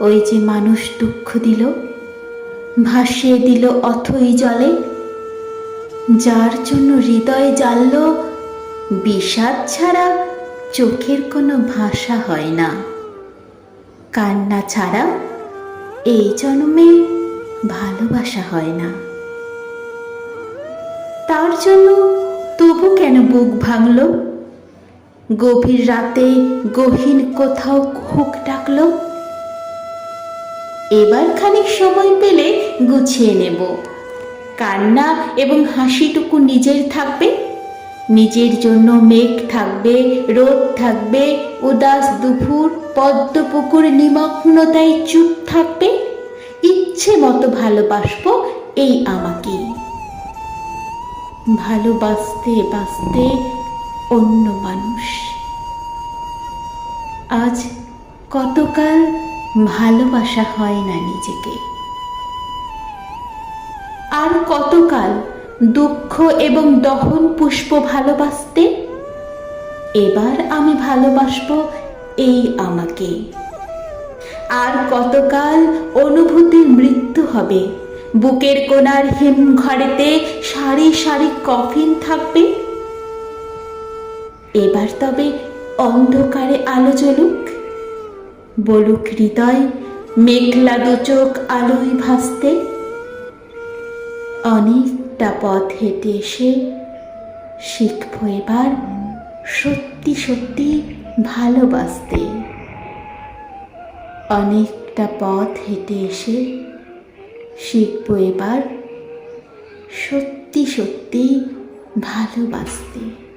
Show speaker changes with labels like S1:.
S1: ওই যে মানুষ দুঃখ দিল, ভাসিয়ে দিল অথই জলে, যার জন্য হৃদয় জ্বালল, বিষাদ ছাড়া চোখের কোনো ভাষা হয় না। কান্না ছাড়া এই জন্মে ভালোবাসা হয় না। তার জন্য তবু কেন বুক ভাঙল? গভীর রাতে গহীন কোথাও হুক ডাকলো? এবার খানিক সময় পেলে গুছিয়ে নেব। কান্না এবং হাসিটুকু নিজের থাকবে। নিজের জন্য মেঘ থাকবে, রোদ থাকবে, উদাস দুপুর, পদ্ম পুকুর নিমগ্নতায় চুপ থাকবে। ইচ্ছে মতো ভালোবাসবো এই আমাকে। ভালোবাসতে বাসতে অন্য মানুষ। আজ কতকাল ভালোবাসা হয় না নিজেকে। আর কতকাল দুঃখ এবং দহন পুষ্প ভালোবাসতে? এবার আমি ভালোবাসবো এই আমাকে। আর কতকাল অনুভূতির মৃত্যু হবে? বুকের কোনার হিম ঘরেতে সারি সারি কফিন থাকবে? এবার তবে অন্ধকারে আলো জ্বলুক। বলুক হৃদয়, মেঘলা দু চোখ আলোয় ভাসতে। অনেকটা পথ হেঁটে এসে শিখব এবার সত্যি সত্যি ভালোবাসতে। অনেকটা পথ হেঁটে এসে শিখব এবার সত্যি সত্যি ভালোবাসতে।